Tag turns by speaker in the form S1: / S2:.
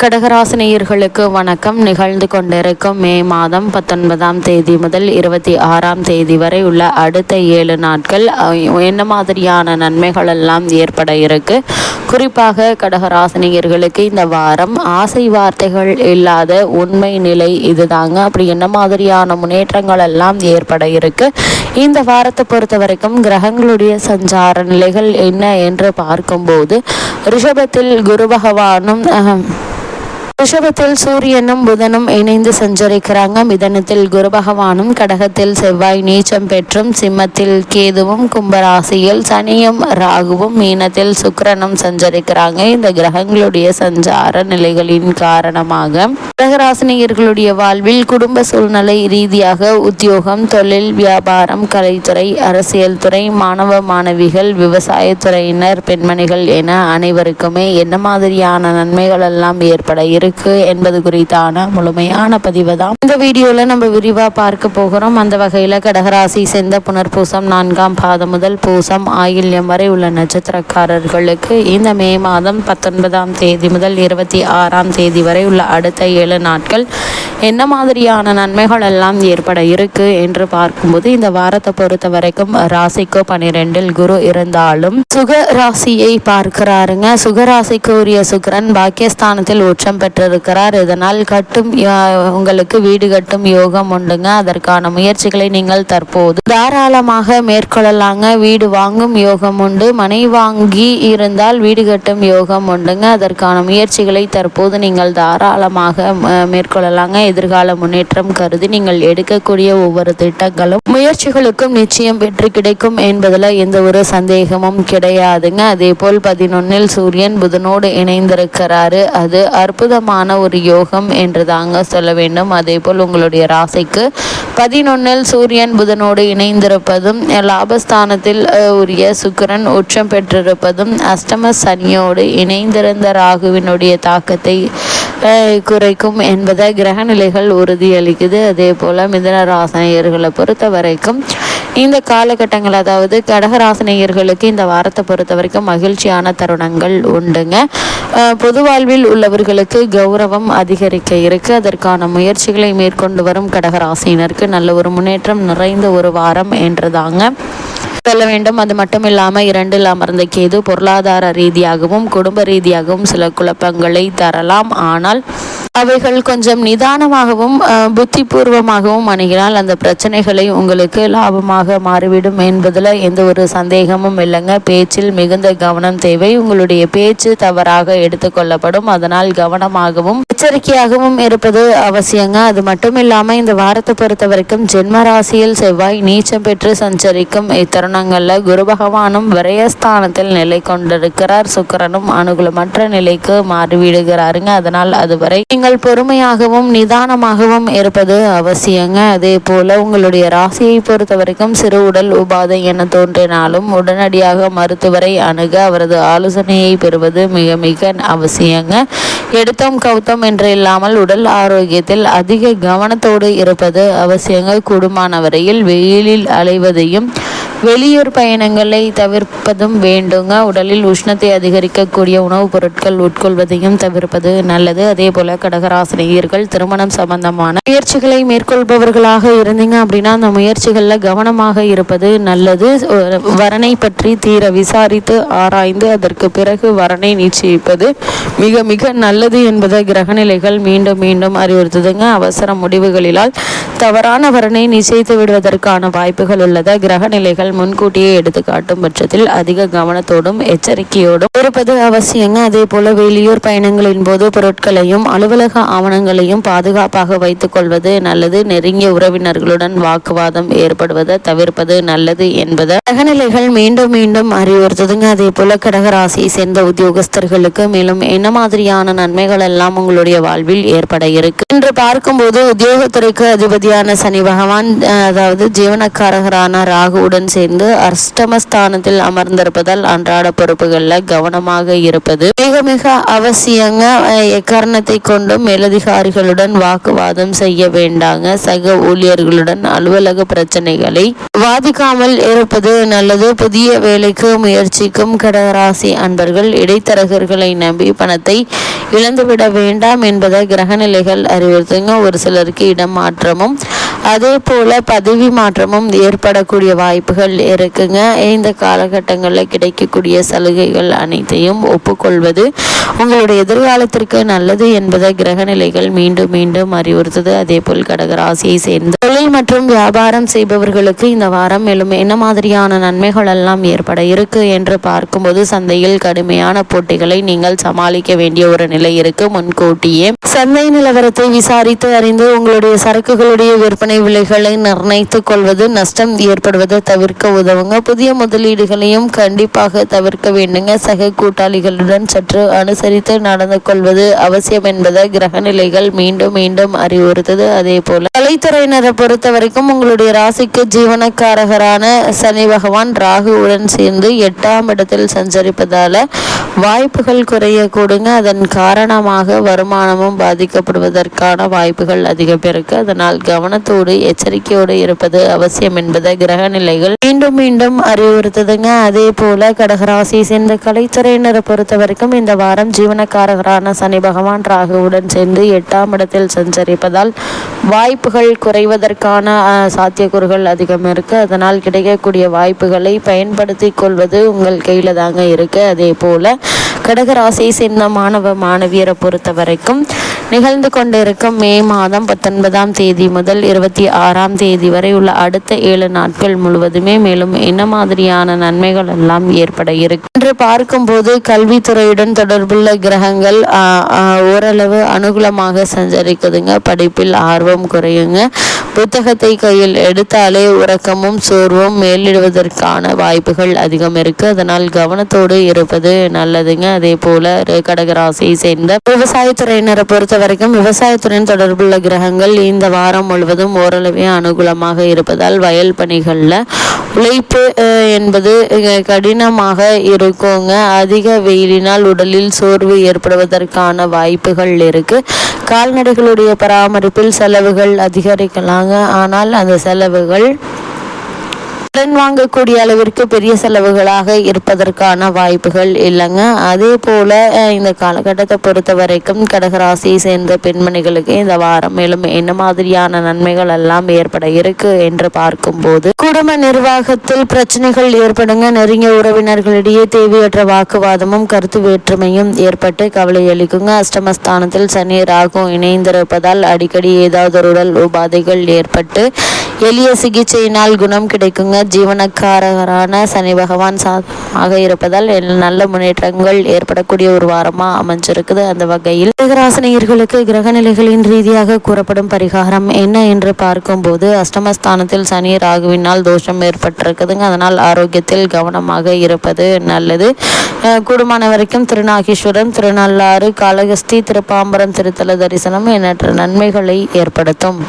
S1: கடகராசினியர்களுக்கு வணக்கம். நிகழ்ந்து கொண்டிருக்கும் மே மாதம் பத்தொன்பதாம் தேதி முதல் இருபத்தி ஆறாம் தேதி வரை உள்ள அடுத்த ஏழு நாட்கள் என்ன மாதிரியான நன்மைகள் எல்லாம் ஏற்பட இருக்கு? குறிப்பாக கடகராசினியர்களுக்கு இந்த வாரம் ஆசை வார்த்தைகள் இல்லாத உண்மை நிலை இதுதாங்க. அப்படி என்ன மாதிரியான முன்னேற்றங்கள் எல்லாம் ஏற்பட இருக்கு? இந்த வாரத்தை பொறுத்த வரைக்கும் கிரகங்களுடைய சஞ்சார நிலைகள் என்ன என்று பார்க்கும்போது ரிஷபத்தில் குரு பகவானும் ரிஷபத்தில் சூரியனும் புதனும் இணைந்து சஞ்சரிக்கிறாங்க. மிதனத்தில் குரு பகவானும் கடகத்தில் செவ்வாய் நீச்சம் பெற்றும் சிம்மத்தில் கேதுவும் கும்பராசியில் சனியும் ராகுவும் மீனத்தில் சுக்கரனும் சஞ்சரிக்கிறாங்க. இந்த கிரகங்களுடைய சஞ்சார நிலைகளின் காரணமாக கடகராசினியர்களுடைய வாழ்வில் குடும்ப சூழ்நிலை ரீதியாக உத்தியோகம் தொழில் வியாபாரம் கலைத்துறை அரசியல் துறை மாணவ மாணவிகள் விவசாயத்துறையினர் பெண்மணிகள் என அனைவருக்குமே என்ன மாதிரியான நன்மைகள் எல்லாம் ஏற்பட இருக்கு என்பது குறித்தான முழுமையான பதிவு தான். இந்த வீடியோல நம்ம விரிவா பார்க்க போகிறோம். அந்த வகையில கடகராசி செந்த புனர்பூசம் நான்காம் பாதம் முதல் பூசம் ஆயில்யம் வரை உள்ள நட்சத்திரக்காரர்களுக்கு இந்த மே மாதம் பத்தொன்பதாம் தேதி முதல் இருபத்தி ஆறாம் தேதி வரை உள்ள அடுத்த ஏழு நாட்கள் என்ன மாதிரியான நன்மைகள் எல்லாம் ஏற்பட இருக்கு என்று பார்க்கும்போது இந்த வாரத்தை பொறுத்த வரைக்கும் ராசிக்கோ பனிரெண்டில் குரு இருந்தாலும் சுக ராசியை பார்க்கிறாருங்க. சுகராசிக்கு உரிய சுக்கரன் பாக்கியஸ்தானத்தில் உச்சம் பெற்றிருக்கிறார். இதனால் கட்டும் உங்களுக்கு வீடு கட்டும் யோகம் உண்டுங்க. அதற்கான முயற்சிகளை நீங்கள் தற்போது தாராளமாக மேற்கொள்ளலாங்க. வீடு வாங்கும் யோகம் உண்டு. மனை வாங்கி இருந்தால் வீடு கட்டும் யோகம் உண்டுங்க. அதற்கான முயற்சிகளை தற்போது நீங்கள் தாராளமாக மேற்கொள்ளலாங்க. எதிர்கால முன்னேற்றம் கருதி நீங்கள் எடுக்கக்கூடிய ஒவ்வொரு திட்டங்களும் முயற்சிகளுக்கும் நிச்சயம் வெற்றி கிடைக்கும் என்பதில் எந்த ஒரு சந்தேகமும் கிடையாதுங்க. அதே போல் பதினொன்னில் சூரியன் புதனோடு இணைந்திருக்கிறாரு. அது அற்புதமான ஒரு யோகம் என்று தாங்க சொல்ல வேண்டும். அதே போல் உங்களுடைய ராசிக்கு பதினொன்னில் சூரியன் புதனோடு இணைந்திருப்பதும் லாபஸ்தானத்தில் உரிய சுக்கரன் உச்சம் பெற்றிருப்பதும் அஷ்டம சனியோடு இணைந்திருந்த ராகுவினுடைய தாக்கத்தை குறைக்கும் என்பதை கிரக நிலைகள் உறுதியளிக்குது. அதே போல் மிதன ராசனையர்களை பொறுத்த வரைக்கும் இந்த காலகட்டங்கள் அதாவது கடகராசனையர்களுக்கு இந்த வாரத்தை பொறுத்த வரைக்கும் மகிழ்ச்சியான தருணங்கள் உண்டுங்க. பொது வாழ்வில் உள்ளவர்களுக்கு கௌரவம் அதிகரிக்க இருக்கு. அதற்கான முயற்சிகளை மேற்கொண்டு வரும் கடகராசினருக்கு நல்ல ஒரு முன்னேற்றம் நிறைந்த ஒரு வாரம் என்றுதாங்க சொல்ல வேண்டும். அது மட்டும் இல்லாமல் இரண்டில் அமர்ந்த கேது பொருளாதார ரீதியாகவும் குடும்ப ரீதியாகவும் சில குழப்பங்களை தரலாம். ஆனால் அவைகள் கொஞ்சம் நிதானமாகவும் புத்திபூர்வமாகவும் அணுகினால் அந்த பிரச்சனைகளை உங்களுக்கு லாபமாக மாறிவிடும் என்பதில் எந்த ஒரு சந்தேகமும் இல்லைங்க. பேச்சில் மிகுந்த கவனம் தேவை. உங்களுடைய பேச்சு தவறாக எடுத்துக்கொள்ளப்படும் அதனால் கவனமாகவும் எச்சரிக்கையாகவும் இருப்பது அவசியங்க. அது மட்டும் இல்லாமல் இந்த வாரத்தை பொறுத்த வரைக்கும் ஜென்ம ராசியில் செவ்வாய் நீச்சம் பெற்று சஞ்சரிக்கும் இத்தருணங்களில் குரு பகவானும் விரயஸ்தானத்தில் நிலை கொண்டிருக்கிறார். சுக்கரனும் அனுகூலமற்ற நிலைக்கு மாறிவிடுகிறாருங்க. அதனால் அதுவரை நீங்கள் நீங்கள் பொறுமையாகவும் நிதானமாகவும் இருப்பது அவசியங்க. அதே போல உங்களுடைய ராசியை பொறுத்த வரைக்கும் சிறு உடல் உபாதை என தோன்றினாலும் உடனடியாக மருத்துவரை அணுக அவரது ஆலோசனையை பெறுவது மிக மிக அவசியங்க. எடுத்தோம் கவுத்தம் என்று இல்லாமல் உடல் ஆரோக்கியத்தில் அதிக கவனத்தோடு இருப்பது அவசியங்க. கூடுமான வரையில் வெயிலில் அலைவதையும் வெளியூர் பயணங்களை தவிர்ப்பதும் வேண்டுங்க. உடலில் உஷ்ணத்தை அதிகரிக்கக்கூடிய உணவுப் பொருட்கள் உட்கொள்வதையும் தவிர்ப்பது நல்லது. அதே போல கடகராசினியர்கள் திருமணம் சம்பந்தமான முயற்சிகளை மேற்கொள்பவர்களாக இருந்தீங்க அப்படின்னா அந்த முயற்சிகளில் கவனமாக இருப்பது நல்லது. வரனை பற்றி தீர விசாரித்து ஆராய்ந்து அதற்கு பிறகு வரனை நிச்சயிப்பது மிக மிக நல்லது என்பதை கிரகநிலைகள் மீண்டும் மீண்டும் அறிவுறுத்துதுங்க. அவசர முடிவுகளிலால் தவறான வரனை நிச்சயித்து விடுவதற்கான வாய்ப்புகள் உள்ளத. கிரகநிலைகள் நீங்கள் முன்கூட்டியே எடுத்து காட்டும் பட்சத்தில் அதிக கவனத்தோடும் எச்சரிக்கையோடும் இருப்பது அவசியங்க. அதே போல வெளியூர் பயணங்களின் போது பொருட்களையும் அலுவலக ஆவணங்களையும் பாதுகாப்பாக வைத்துக் கொள்வது நல்லது. நெருங்கிய உறவினர்களுடன் வாக்குவாதம் ஏற்படுவதை தவிர்ப்பது நல்லது என்பது அகநிலைகள் மீண்டும் மீண்டும் அறிவுறுத்துதுங்க. அதே போல கடகராசியை சேர்ந்த உத்தியோகஸ்தர்களுக்கு மேலும் என்ன மாதிரியான நன்மைகள் எல்லாம் உங்களுடைய வாழ்வில் ஏற்பட இருக்கு? என்று பார்க்கும்போது உத்தியோகத்துறைக்கு அதிபதியான சனி பகவான் அதாவது ஜீவனக்காரகரான ராகுவுடன் சேர்ந்து அஷ்டமஸ்தானத்தில் அமர்ந்திருப்பதால் அன்றாட பொறுப்புகளில் கவனமாக இருப்பது. மிக மிக அவசியங்க எக்காரணத்தை கொண்டும் மேலதிகாரிகளுடன் வாக்குவாதம் செய்ய வேண்டாங்க. சக ஊழியர்களுடன் அலுவலக பிரச்சனைகளை வாதிக்காமல் இருப்பது நல்லது. புதிய வேலைக்கு முயற்சிக்கும் கடகராசி அன்பர்கள் இடைத்தரகர்களை நம்பி பணத்தை இழந்துவிட வேண்டாம் என்பதை கிரகநிலைகள் அறிவுறுத்துங்க. ஒரு சிலருக்கு இடம் மாற்றமும் அதே போல் பதவி மாற்றமும் ஏற்படக்கூடிய வாய்ப்புகள் இருக்குங்க. இந்த காலகட்டங்களில் கிடைக்கக்கூடிய சலுகைகள் அனைத்தையும் ஒப்புக்கொள்வது உங்களுடைய எதிர்காலத்திற்கு நல்லது என்பதை கிரகநிலைகள் மீண்டும் மீண்டும் அறிவுறுத்தது. அதே போல் கடகராசியை சேர்ந்த தொழில் மற்றும் வியாபாரம் செய்பவர்களுக்கு இந்த வாரம் மேலும் என்ன மாதிரியான நன்மைகள் எல்லாம் ஏற்பட இருக்கு என்று பார்க்கும்போது சந்தையில் கடுமையான போட்டிகளை நீங்கள் சமாளிக்க வேண்டிய ஒரு நிலை இருக்கு. முன்கூட்டியே சந்தை நிலவரத்தை விசாரித்து அறிந்து உங்களுடைய சரக்குகளுடைய விற்பனை விலைகளை நிர்ணயித்துக் கொள்வது நஷ்டம் ஏற்படுவதை தவிர்க்க உதவுங்க. புதிய முதலீடுகளையும் கண்டிப்பாக தவிர்க்க வேண்டுங்க. சக கூட்டாளிகளுடன் சற்று அனுசரித்து நடந்து கொள்வது அவசியம் என்பதை கிரகநிலைகள் மீண்டும் மீண்டும் அறிவுறுத்தது. அதே போல கலைத்துறையினரை பொறுத்த வரைக்கும் உங்களுடைய ராசிக்கு ஜீவனக்காரகரான சனி பகவான் ராகுவுடன் சேர்ந்து எட்டாம் இடத்தில் சஞ்சரிப்பதால வாய்ப்புகள் குறைய கூடுங்க. அதன் காரணமாக வருமானமும் பாதிக்கப்படுவதற்கான வாய்ப்புகள் அதிகம் இருக்கு. அதனால் கவனத்தோடு எச்சரிக்கையோடு இருப்பது அவசியம் என்பதை கிரக நிலைகள் மீண்டும் மீண்டும் அறிவுறுத்துதுங்க. அதே போல கடகராசி சேர்ந்த கலைத்துறையினரை பொறுத்த வரைக்கும் இந்த வாரம் ஜீவனக்காரகரான சனி பகவான் ராகுவுடன் சேர்ந்து எட்டாம் இடத்தில் சஞ்சரிப்பதால் வாய்ப்புகள் குறைவதற்கான சாத்தியக்கூறுகள் அதிகம் இருக்கு. அதனால் கிடைக்கக்கூடிய வாய்ப்புகளை பயன்படுத்தி கொள்வது உங்கள் கையில் தாங்க இருக்கு. அதே போல கடகராசியை சேர்ந்த மாணவ மாணவியரை பொறுத்த வரைக்கும் நிகழ்ந்து கொண்டிருக்கும் மே மாதம் பத்தொன்பதாம் தேதி முதல் இருபத்தி ஆறாம் தேதி வரை உள்ள அடுத்த ஏழு நாட்கள் முழுவதுமே மேலும் என்ன மாதிரியான நன்மைகள் எல்லாம் ஏற்பட இருக்கு? என்று பார்க்கும்போது கல்வித்துறையுடன் தொடர்புள்ள கிரகங்கள் ஓரளவு அனுகூலமாக சஞ்சரிக்குதுங்க. படிப்பில் ஆர்வம் குறையுங்க. புத்தகத்தை கையில் எடுத்தாலே உறக்கமும் சோர்வும் மேலிடுவதற்கான வாய்ப்புகள் அதிகம் இருக்கு. அதனால் கவனத்தோடு இருப்பது நல்லதுங்க. அதே போல ர- கடகராசியை சேர்ந்த விவசாயத்துறையினரை பொறுத்த வரைக்கும் விவசாயத்துறையின் தொடர்புள்ள கிரகங்கள் இந்த வாரம் முழுவதும் ஓரளவே அனுகூலமாக இருப்பதால் வயல் பணிகளில் உழைப்பு என்பது கடினமாக இருக்குங்க. அதிக வெயிலினால் உடலில் சோர்வு ஏற்படுவதற்கான வாய்ப்புகள் இருக்கு. கால்நடைகளுடைய பராமரிப்பில் செலவுகள் அதிகரிக்கலாங்க. ஆனால் அந்த செலவுகள் கடன் வாங்கக்கூடிய அளவிற்கு பெரிய செலவுகளாக இருப்பதற்கான வாய்ப்புகள் இல்லைங்க. அதே போல் இந்த காலகட்டத்தை பொறுத்த வரைக்கும் கடகராசியை சேர்ந்த பெண்மணிகளுக்கு இந்த வாரம் மேலும் என்ன மாதிரியான நன்மைகள் எல்லாம் ஏற்பட இருக்கு என்று பார்க்கும்போது குடும்ப நிர்வாகத்தில் பிரச்சனைகள் ஏற்படுங்க. நெருங்கிய உறவினர்களிடையே தேவையற்ற வாக்குவாதமும் கருத்து வேற்றுமையும் ஏற்பட்டு கவலை அளிக்குங்க. அஷ்டமஸ்தானத்தில் சனி ராகும் இணைந்திருப்பதால் அடிக்கடி ஏதாவது ஒரு உடல் உபாதைகள் ஏற்பட்டு எளிய சிகிச்சையினால் குணம் கிடைக்குங்க. ஜீவனக்காரகரான சனி பகவான் சாதகமாக இருப்பதால் நல்ல முன்னேற்றங்கள் ஏற்படக்கூடிய ஒரு வாரமாக அமைஞ்சிருக்குது அந்த வகையில். கிரகராசினியர்களுக்கு கிரகநிலைகளின் ரீதியாக கூறப்படும் பரிகாரம் என்ன என்று பார்க்கும்போது அஷ்டமஸ்தானத்தில் சனி ராகுவினால் தோஷம் ஏற்பட்டிருக்குதுங்க. அதனால் ஆரோக்கியத்தில் கவனமாக இருப்பது நல்லது. கூடுமான வரைக்கும் திருநாகேஸ்வரம் திருநள்ளாறு காளகஸ்தி திருப்பாம்பரம் திருத்தல தரிசனம் எண்ணற்ற நன்மைகளை ஏற்படுத்தும்.